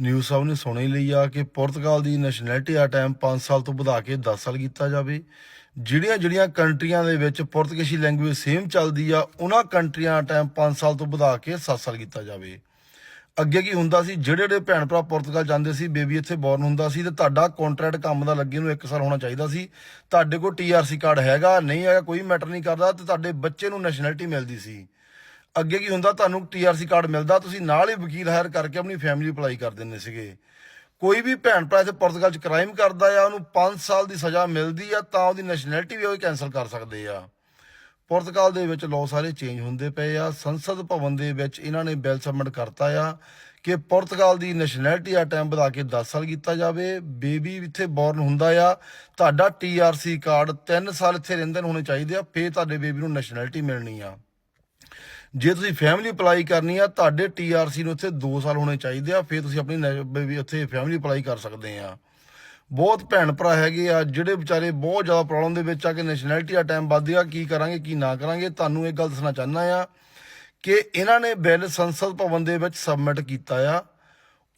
News ਸਾਹਿਬ ਨੇ ਸੁਣ ਹੀ ਲਈ ਆ ਕਿ ਪੁਰਤਗਾਲ ਦੀ ਨੈਸ਼ਨੈਲਿਟੀ ਆ ਟਾਈਮ 5 ਸਾਲ ਤੋਂ ਵਧਾ ਕੇ 10 ਸਾਲ ਕੀਤਾ ਜਾਵੇ। ਜਿਹੜੀਆਂ ਜਿਹੜੀਆਂ ਕੰਟਰੀਆਂ ਦੇ ਵਿੱਚ ਪੁਰਤਗਾਲੀ ਲੈਂਗੁਏਜ ਸੇਮ ਚੱਲਦੀ ਆ, ਉਹਨਾਂ ਕੰਟਰੀਆਂ ਦਾ ਟਾਈਮ 5 ਸਾਲ ਤੋਂ ਵਧਾ ਕੇ 7 ਸਾਲ ਕੀਤਾ ਜਾਵੇ। ਅੱਗੇ ਕੀ ਹੁੰਦਾ ਸੀ? ਜਿਹੜੇ ਜਿਹੜੇ ਭੈਣ ਭਰਾ ਪੁਰਤਗਾਲ ਜਾਂਦੇ ਸੀ, ਬੇਬੀ ਇੱਥੇ ਬੌਰਨ ਹੁੰਦਾ ਸੀ ਤੇ ਤੁਹਾਡਾ ਕੰਟਰੈਕਟ ਕੰਮ ਦਾ ਲੱਗੇ ਨੂੰ 1 ਸਾਲ ਹੋਣਾ ਚਾਹੀਦਾ ਸੀ। ਤੁਹਾਡੇ ਕੋਲ ਟੀਆਰਸੀ ਕਾਰਡ ਹੈਗਾ, ਨਹੀਂ ਹੈਗਾ, ਕੋਈ ਮੈਟਰ ਨਹੀਂ ਕਰਦਾ ਤੇ ਤੁਹਾਡੇ ਬੱਚੇ ਨੂੰ ਨੈਸ਼ਨੈਲਿਟੀ ਮਿਲਦੀ ਸੀ। ਅੱਗੇ ਕੀ ਹੁੰਦਾ, ਤੁਹਾਨੂੰ ਟੀਆਰਸੀ ਕਾਰਡ ਮਿਲਦਾ, ਤੁਸੀਂ ਨਾਲ ਹੀ ਵਕੀਲ ਹਾਇਰ ਕਰਕੇ ਆਪਣੀ ਫੈਮਿਲੀ ਅਪਲਾਈ ਕਰ ਦਿੰਦੇ ਸੀਗੇ। ਕੋਈ ਵੀ ਭੈਣ ਭਰਾ ਇੱਥੇ ਪੁਰਤਗਾਲ 'ਚ ਕ੍ਰਾਈਮ ਕਰਦਾ ਆ, ਉਹਨੂੰ 5 ਸਾਲ ਦੀ ਸਜ਼ਾ ਮਿਲਦੀ ਆ, ਤਾਂ ਉਹਦੀ ਨੈਸ਼ਨੈਲਿਟੀ ਵੀ ਉਹ ਕੈਨਸਲ ਕਰ ਸਕਦੇ ਆ। ਪੁਰਤਗਾਲ ਦੇ ਵਿੱਚ ਲਾਅ ਸਾਰੇ ਚੇਂਜ ਹੁੰਦੇ ਪਏ ਆ, ਸੰਸਦ ਭਵਨ ਦੇ ਵਿੱਚ ਇਹਨਾਂ ਨੇ ਬਿੱਲ ਸਬਮਿਟ ਕਰਤਾ ਆ ਕਿ ਪੁਰਤਗਾਲ ਦੀ ਨੈਸ਼ਨੈਲਿਟੀ ਆ ਟਾਈਮ ਵਧਾ ਕੇ 10 ਸਾਲ ਕੀਤਾ ਜਾਵੇ। ਬੇਬੀ ਇੱਥੇ ਬੌਰਨ ਹੁੰਦਾ ਆ, ਤੁਹਾਡਾ ਟੀਆਰਸੀ ਕਾਰਡ 3 ਸਾਲ ਇੱਥੇ ਰਹਿੰਦੇ ਨੂੰ ਹੋਣੇ ਚਾਹੀਦੇ ਆ, ਫੇਰ ਤੁਹਾਡੇ ਬੇਬੀ ਨੂੰ ਨੈਸ਼ਨੈਲਿਟੀ ਮਿਲਣੀ ਆ। ਜੇ ਤੁਸੀਂ ਫੈਮਿਲੀ ਅਪਲਾਈ ਕਰਨੀ ਆ, ਤੁਹਾਡੇ ਟੀਆਰਸੀ ਨੂੰ ਉੱਥੇ 2 ਸਾਲ ਹੋਣੇ ਚਾਹੀਦੇ ਆ, ਫਿਰ ਤੁਸੀਂ ਆਪਣੀ ਨੈ- ਬੇਬੀ ਉੱਥੇ ਫੈਮਿਲੀ ਅਪਲਾਈ ਕਰ ਸਕਦੇ ਆ। ਬਹੁਤ ਭੈਣ ਭਰਾ ਹੈਗੇ ਆ, ਜਿਹੜੇ ਵਿਚਾਰੇ ਬਹੁਤ ਜ਼ਿਆਦਾ ਪ੍ਰੋਬਲਮ ਦੇ ਵਿੱਚ ਆ ਕਿ ਨੈਸ਼ਨੈਲਿਟੀ ਆ ਟਾਈਮ ਵੱਧ ਗਿਆ, ਕੀ ਕਰਾਂਗੇ, ਕੀ ਨਾ ਕਰਾਂਗੇ, ਤੁਹਾਨੂੰ ਇਹ ਗੱਲ ਦੱਸਣਾ ਚਾਹੁੰਦਾ ਆ ਕਿ ਇਹਨਾਂ ਨੇ ਬਿੱਲ ਸੰਸਦ ਭਵਨ ਦੇ ਵਿੱਚ ਸਬਮਿਟ ਕੀਤਾ ਆ।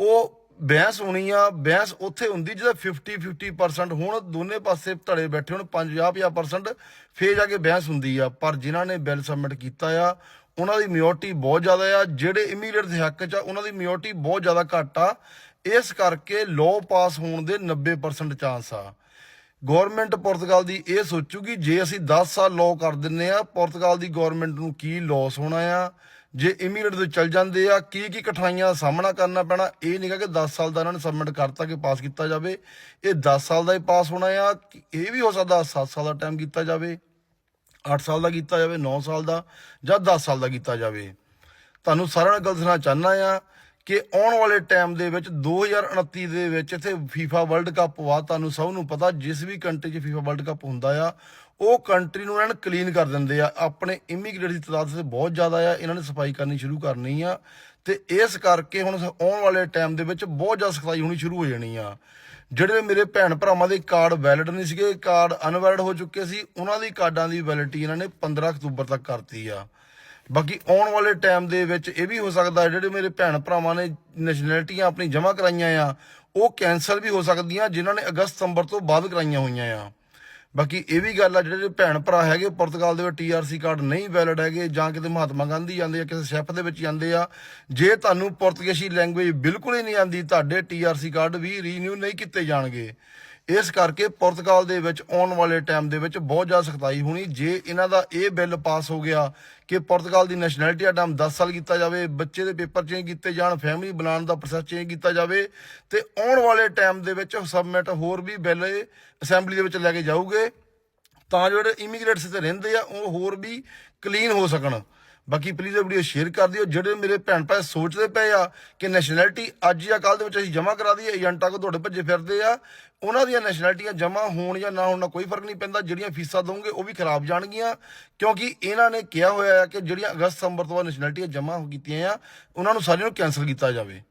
ਉਹ ਬਹਿਸ ਹੋਣੀ ਆ, ਬਹਿਸ ਉੱਥੇ ਹੁੰਦੀ ਜਿਹਦਾ 50 50% ਹੁਣ, ਦੋਨੇ ਪਾਸੇ ਧੜੇ ਬੈਠੇ ਹੁਣ 50 50% ਫੇਰ ਜਾ ਕੇ ਬਹਿਸ ਹੁੰਦੀ ਆ। ਪਰ ਜਿਨ੍ਹਾਂ ਨੇ ਬਿੱਲ ਸਬਮਿਟ ਕੀਤਾ ਆ, ਉਹਨਾਂ ਦੀ ਮਿਓਰਟੀ ਬਹੁਤ ਜ਼ਿਆਦਾ ਆ, ਜਿਹੜੇ ਇਮੀਡੀਏਟ ਦੇ ਹੱਕ 'ਚ ਆ, ਉਹਨਾਂ ਦੀ ਮਿਓਰਟੀ ਬਹੁਤ ਜ਼ਿਆਦਾ ਘੱਟ ਆ। ਇਸ ਕਰਕੇ ਲਾਅ ਪਾਸ ਹੋਣ ਦੇ 90% ਚਾਂਸ ਆ। ਗਵਰਨਮੈਂਟ ਪੁਰਤਗਾਲ ਦੀ ਇਹ ਸੋਚੂਗੀ, ਜੇ ਅਸੀਂ 10 ਸਾਲ ਲਾਅ ਕਰ ਦਿੰਨੇ ਆ ਪੁਰਤਗਾਲ ਦੀ ਗਵਰਨਮੈਂਟ ਨੂੰ ਕੀ ਲਾਸ ਹੋਣਾ ਆ? ਜੇ ਇਮੀਡੀਏਟ ਤੋਂ ਚੱਲ ਜਾਂਦੇ ਆ, ਕੀ ਕੀ ਕਠਿਨਾਈਆਂ ਦਾ ਸਾਹਮਣਾ ਕਰਨਾ ਪੈਣਾ, ਇਹ ਨਹੀਂਗਾ ਕਿ 10 ਸਾਲ ਦਾ ਇਹਨਾਂ ਨੇ ਸਬਮਿਟ ਕਰਤਾ ਕਿ ਪਾਸ ਕੀਤਾ ਜਾਵੇ। ਇਹ 10 ਸਾਲ ਦਾ ਹੀ ਪਾਸ ਹੋਣਾ ਆ ਇਹ ਵੀ ਹੋ ਸਕਦਾ 7 ਸਾਲ ਦਾ ਟਾਈਮ ਕੀਤਾ ਜਾਵੇ 8 ਸਾਲ ਦਾ ਕੀਤਾ ਜਾਵੇ 9 ਸਾਲ ਦਾ ਜਾਂ 10 ਸਾਲ ਦਾ ਕੀਤਾ ਜਾਵੇ। ਤੁਹਾਨੂੰ ਸਾਰਿਆਂ ਨੂੰ ਗੱਲ ਦੱਸਣਾ ਚਾਹੁੰਦਾ ਆ ਕਿ ਆਉਣ ਵਾਲੇ ਟਾਈਮ ਦੇ ਵਿੱਚ 2029 ਦੇ ਵਿੱਚ ਇੱਥੇ FIFA ਵਰਲਡ ਕੱਪ ਵਾ, ਤੁਹਾਨੂੰ ਸਭ ਨੂੰ ਪਤਾ, ਜਿਸ ਵੀ ਕੰਟਰੀ 'ਚ FIFA ਵਰਲਡ ਕੱਪ ਹੁੰਦਾ ਆ, ਉਹ ਕੰਟਰੀ ਨੂੰ ਇਹਨਾਂ ਨੇ ਕਲੀਨ ਕਰ ਦਿੰਦੇ ਆ। ਆਪਣੇ ਇਮੀਗ੍ਰੇਟ ਦੀ ਤਾਦਾਦ ਤੇ ਬਹੁਤ ਜ਼ਿਆਦਾ ਆ, ਇਹਨਾਂ ਨੇ ਸਫ਼ਾਈ ਕਰਨੀ ਸ਼ੁਰੂ ਕਰਨੀ ਆ। ਤੇ ਇਸ ਕਰਕੇ ਹੁਣ ਆਉਣ ਵਾਲੇ ਟਾਈਮ ਦੇ ਵਿੱਚ ਬਹੁਤ ਜ਼ਿਆਦਾ ਸਖਤਾਈ ਹੋਣੀ ਸ਼ੁਰੂ ਹੋ ਜਾਣੀ ਆ। ਜਿਹੜੇ ਮੇਰੇ ਭੈਣ ਭਰਾਵਾਂ ਦੇ ਕਾਰਡ ਵੈਲਿਡ ਨਹੀਂ ਸੀਗੇ ਕਾਰਡ ਅਨਵੈਲਿਡ ਹੋ ਚੁੱਕੇ ਸੀ, ਉਹਨਾਂ ਦੀ ਕਾਰਡਾਂ ਦੀ ਵੈਲਿਡਿਟੀ ਇਹਨਾਂ ਨੇ 15 ਅਕਤੂਬਰ ਤੱਕ ਕਰਤੀ ਆ। ਬਾਕੀ ਆਉਣ ਵਾਲੇ ਟਾਈਮ ਦੇ ਵਿੱਚ ਇਹ ਵੀ ਹੋ ਸਕਦਾ, ਜਿਹੜੇ ਮੇਰੇ ਭੈਣ ਭਰਾਵਾਂ ਨੇ ਨੈਸ਼ਨੈਲਿਟੀਆਂ ਆਪਣੀ ਜਮ੍ਹਾਂ ਕਰਾਈਆਂ ਆ, ਉਹ ਕੈਨਸਲ ਵੀ ਹੋ ਸਕਦੀਆਂ, ਜਿਨ੍ਹਾਂ ਨੇ ਅਗਸਤ ਸਤੰਬਰ ਤੋਂ ਬਾਅਦ ਕਰਾਈਆਂ ਹੋਈਆਂ ਆ। ਬਾਕੀ ਇਹ ਵੀ ਗੱਲ ਆ, ਜਿਹੜੇ ਭੈਣ ਭਰਾ ਹੈਗੇ, ਪੁਰਤਗਾਲ ਦੇ ਵਿੱਚ ਟੀਆਰਸੀ ਕਾਰਡ ਨਹੀਂ ਵੈਲਿਡ ਹੈਗੇ, ਜਾਂ ਕਿਤੇ ਮਹਾਤਮਾ ਗਾਂਧੀ ਜਾਂਦੇ ਆ, ਕਿਸੇ ਸ਼ੈਫ ਦੇ ਵਿੱਚ ਜਾਂਦੇ ਆ, ਜੇ ਤੁਹਾਨੂੰ ਪੁਰਤਗਾਲੀ ਲੈਂਗੁਏਜ ਬਿਲਕੁਲ ਹੀ ਨਹੀਂ ਆਂਦੀ ਤੁਹਾਡੇ ਟੀਆਰਸੀ ਕਾਰਡ ਵੀ ਰੀਨਿਊ ਨਹੀਂ ਕੀਤੇ ਜਾਣਗੇ। ਇਸ ਕਰਕੇ ਪੁਰਤਗਾਲ ਦੇ ਵਿੱਚ ਆਉਣ ਵਾਲੇ ਟਾਈਮ ਦੇ ਵਿੱਚ ਬਹੁਤ ਜ਼ਿਆਦਾ ਸਖਤਾਈ ਹੋਣੀ। ਜੇ ਇਹਨਾਂ ਦਾ ਇਹ ਬਿੱਲ ਪਾਸ ਹੋ ਗਿਆ ਕਿ ਪੁਰਤਗਾਲ ਦੀ ਨੈਸ਼ਨੈਲਿਟੀ ਦਾ ਟਾਈਮ 10 ਸਾਲ ਕੀਤਾ ਜਾਵੇ, ਬੱਚੇ ਦੇ ਪੇਪਰ ਚੇਂਜ ਕੀਤੇ ਜਾਣ ਫੈਮਿਲੀ ਬਣਾਉਣ ਦਾ ਪ੍ਰੋਸੈਸ ਚੇਂਜ ਕੀਤਾ ਜਾਵੇ, ਤੇ ਆਉਣ ਵਾਲੇ ਟਾਈਮ ਦੇ ਵਿੱਚ ਸਬਮਿਟ ਹੋਰ ਵੀ ਬਿੱਲ ਅਸੈਂਬਲੀ ਦੇ ਵਿੱਚ ਲੈ ਕੇ ਜਾਊਗੇ, ਤਾਂ ਜੋ ਜਿਹੜੇ ਇਮੀਗ੍ਰੇਟਸ ਤੇ ਰਹਿੰਦੇ ਆ, ਉਹ ਹੋਰ ਵੀ ਕਲੀਨ ਹੋ ਸਕਣ। ਬਾਕੀ ਪਲੀਜ਼ ਇਹ ਵੀਡੀਓ ਸ਼ੇਅਰ ਕਰ ਦਿਓ। ਜਿਹੜੇ ਮੇਰੇ ਭੈਣ ਭਾਈ ਸੋਚਦੇ ਪਏ ਆ ਕਿ ਨੈਸ਼ਨੈਲਿਟੀ ਅੱਜ ਜਾਂ ਕੱਲ ਦੇ ਵਿੱਚ ਅਸੀਂ ਜਮ੍ਹਾਂ ਕਰਾ ਦਈਏ, ਏਜੰਟਾਂ ਕੋ ਤੁਹਾਡੇ ਭੱਜੇ ਫਿਰਦੇ ਆ, ਉਹਨਾਂ ਦੀਆਂ ਨੈਸ਼ਨੈਲਿਟੀਆਂ ਜਮ੍ਹਾਂ ਹੋਣ ਜਾਂ ਨਾ ਹੋਣ ਨਾਲ ਕੋਈ ਫ਼ਰਕ ਨਹੀਂ ਪੈਂਦਾ। ਜਿਹੜੀਆਂ ਫੀਸਾਂ ਦੋਗੇ ਉਹ ਵੀ ਖਰਾਬ ਜਾਣਗੀਆਂ। ਕਿਉਂਕਿ ਇਹਨਾਂ ਨੇ ਕਿਹਾ ਹੋਇਆ ਹੈ ਕਿ ਜਿਹੜੀਆਂ ਅਗਸਤ ਸਤੰਬਰ ਤੋਂ ਬਾਅਦ ਨੈਸ਼ਨੈਲਿਟੀਆਂ ਜਮ੍ਹਾਂ ਕੀਤੀਆਂ ਆ, ਉਹਨਾਂ ਨੂੰ ਸਾਰਿਆਂ ਨੂੰ ਕੈਨਸਲ ਕੀਤਾ ਜਾਵੇ।